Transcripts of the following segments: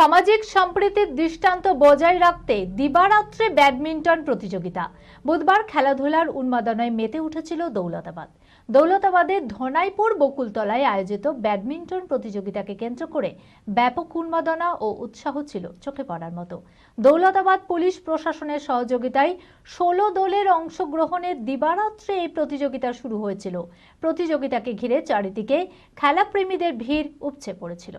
সামাজিক সম্প্রীতির দৃষ্টান্ত বজায় রাখতে দিবারাত্রে ব্যাডমিন্টন প্রতিযোগিতা। বুধবার খেলাধুলার উন্মাদনায় মেতে উঠেছিল দৌলতাবাদ। দৌলতাবাদের ধনাইপুর বকুলতলায় আয়োজিত ব্যাডমিন্টন প্রতিযোগিতাকে কেন্দ্র করে ব্যাপক উন্মাদনা ও উৎসাহ ছিল চোখে পড়ার মতো। দৌলতাবাদ পুলিশ প্রশাসনের সহযোগিতায় ষোলো দলের অংশগ্রহণের দিবারাত্রে এই প্রতিযোগিতা শুরু হয়েছিল। প্রতিযোগিতাকে ঘিরে চারিদিকে খেলাপ্রেমীদের ভিড় উপচে পড়েছিল।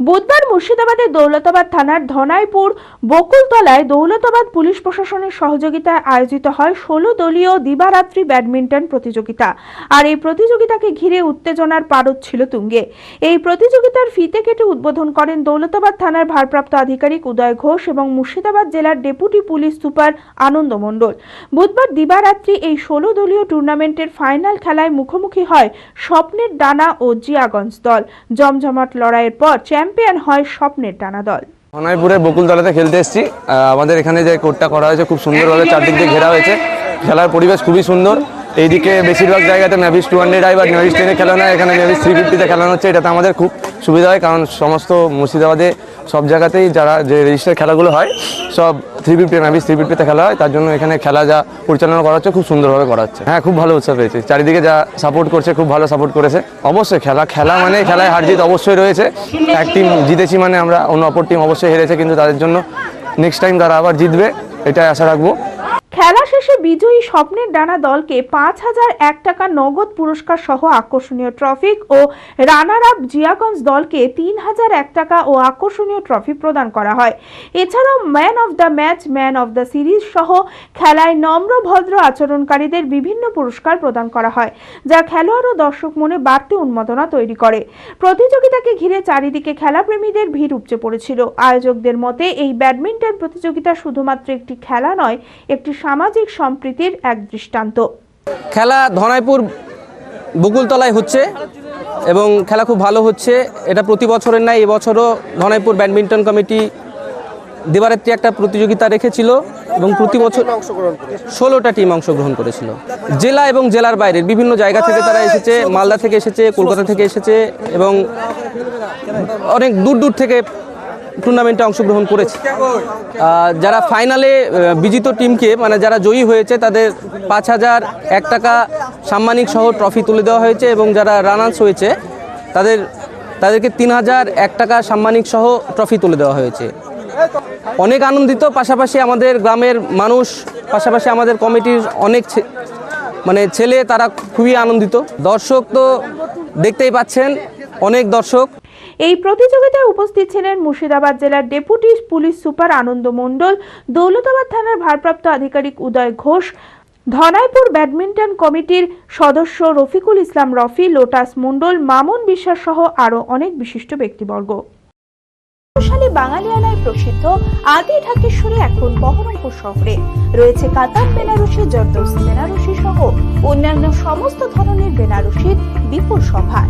বুধবার মুর্শিদাবাদের দৌলতাবাদ থানার ধনাইপুর বকুলতলায় দৌলতাবাদ পুলিশ প্রশাসনের সহযোগিতায় আয়োজিত হয় ষোলো দলীয় দিবারাত্রি ব্যাডমিন্টন প্রতিযোগিতা। আর এই প্রতিযোগিতাকে ঘিরে উত্তেজনার পারদ ছিল তুঙ্গে। এই প্রতিযোগিতার ফিতে কেটে উদ্বোধন করেন দৌলতাবাদ থানার ভারপ্রাপ্ত আধিকারিক উদয় ঘোষ এবং মুর্শিদাবাদ জেলার deputy police super Anand Mondal. বুধবার দিবারাত্রি এই ষোলো দলীয় টুর্নামেন্টের ফাইনাল খেলায় মুখোমুখি হয় স্বপ্নের ডানা ও জিয়াগঞ্জ দল। জমজমাট লড়াইয়ের পর চ্যাম্পিয়ন হয় স্বপ্নের টানা দল। ধনাইপুরে বকুলতলাতে খেলতে এসেছি। আমাদের এখানে যে কোর্টটা করা হয়েছে খুব সুন্দরভাবে চারদিক দিয়ে ঘেরা হয়েছে। খেলার পরিবেশ খুবই সুন্দর। এইদিকে বেশিরভাগ জায়গাতে ন্যাভিস টু হান্ড্রেড আই বা নেভিস টেনে খেলানো হয়। এখানে নেভিস থ্রি ফিফটিতে খেলানো হচ্ছে। এটাতে আমাদের খুব সুবিধা হয়। কারণ সমস্ত মুর্শিদাবাদে সব জায়গাতেই যারা যে রেজিস্টার খেলাগুলো হয়, সব থ্রি ফিফটি নেভিস থ্রি ফিফটিতে খেলা হয়, তার জন্য এখানে খেলা যা পরিচালনা করা হচ্ছে, খুব সুন্দরভাবে করা হচ্ছে। হ্যাঁ খুব ভালো উৎসাহ পেয়েছে। চারিদিকে যা সাপোর্ট করছে, খুব ভালো সাপোর্ট করেছে। অবশ্যই খেলা খেলা মানে খেলায় হার জিত অবশ্যই রয়েছে। এক টিম জিতেছি মানে আমরা অন্য অপর টিম অবশ্যই হেরেছে, কিন্তু তাদের জন্য নেক্সট টাইম তারা আবার জিতবে, এটাই আশা রাখব। খেলা শেষে বিজয়ী স্বপ্নের ডানা দলকে পাঁচ হাজার এক টাকা নগদ পুরস্কার সহ আকর্ষণীয় ট্রফি ও রানার আপ জিয়াগঞ্জ দলকে তিন হাজার এক টাকা ও আকর্ষণীয় ট্রফি প্রদান করা হয়। এছাড়াও man of the match, man of the series সহ খেলায় নম্র, ভদ্র আচরণকারীদের বিভিন্ন পুরস্কার প্রদান করা হয়, যা খেলোয়াড় ও দর্শক মনে বাড়তি উন্মাদনা তৈরি করে। প্রতিযোগিতাকে ঘিরে চারিদিকে খেলাপ্রেমীদের ভিড় উপচে পড়েছিল। আয়োজকদের মতে, এই ব্যাডমিন্টন প্রতিযোগিতা শুধুমাত্র একটি খেলা নয়, একটি সামাজিক সম্প্রীতির এক দৃষ্টান্ত। খেলা ধনাইপুর বকুলতলায় হচ্ছে এবং খেলা খুব ভালো হচ্ছে। এটা প্রতি বছরের নাই এবছরও ধনাইপুর ব্যাডমিন্টন কমিটি দিবারাত্রি একটা প্রতিযোগিতা রেখেছিল এবং প্রতি বছর ষোলোটা টিম অংশগ্রহণ করেছিল। জেলা এবং জেলার বাইরের বিভিন্ন জায়গা থেকে তারা এসেছে, মালদা থেকে এসেছে, কলকাতা থেকে এসেছে এবং অনেক দূর দূর থেকে টুর্নামেন্টে অংশগ্রহণ করেছে। যারা ফাইনালে বিজিত টিমকে মানে যারা জয়ী হয়েছে, তাদের পাঁচ হাজার এক টাকা সাম্মানিক সহ ট্রফি তুলে দেওয়া হয়েছে এবং যারা রানার্স হয়েছে, তাদের, তাদেরকে তিন হাজার এক টাকা সাম্মানিক সহ ট্রফি তুলে দেওয়া হয়েছে। অনেক আনন্দিত, পাশাপাশি আমাদের গ্রামের মানুষ, পাশাপাশি আমাদের কমিটির অনেক মানে ছেলে, তারা খুবই আনন্দিত। দর্শক তো দেখতেই পাচ্ছেন, অনেক দর্শক। এই প্রতিযোগিতায় উপস্থিত ছিলেন মুর্শিদাবাদ জেলার deputy police super Anand Mondal, Daulatabad থানার ভারপ্রাপ্ত আধিকারিক উদয় ঘোষ, ধনাইপুর ব্যাডমিন্টন কমিটির সদস্য রফিকুল ইসলাম রফি, লোটাস মণ্ডল, মামুন বিশ্বাস সহ আরও অনেক বিশিষ্ট ব্যক্তিবর্গ। বাঙালিয়ানায় প্রসিদ্ধ আদি ঢাকেশ্বরী এখন বহরমপুর শহরে। রয়েছে কাতার, বেনারসি জর্দৌসি বেনারসি সহ অন্যান্য সমস্ত ধরনের বেনারসির বিপুল সভা।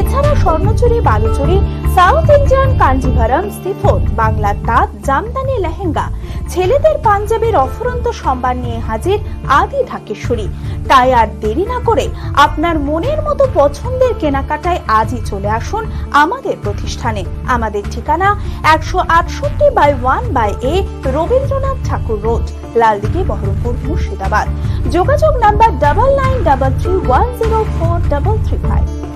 এছাড়া Swarnachuri, Baluchuri, south Indian Kanjeevaram chiffon Bangla তাঁত, জামদানি, লেহেঙ্গা। ছেলেদের পাঞ্জাবের অফুরন্ত সম্মান নিয়ে হাজির আদি ঢাকেশ্বরী। তাই আর দেরি না করে আপনার মনের মতো পছন্দের কেনাকাটায় আজই চলে আসুন আমাদের প্রতিষ্ঠানে। আমাদের ঠিকানা একশো আটষট্টি by one by A Rabindranath Thakur road, Laldighi, Baharampur, Murshidabad. যোগাযোগ number double nine double three one zero four double three five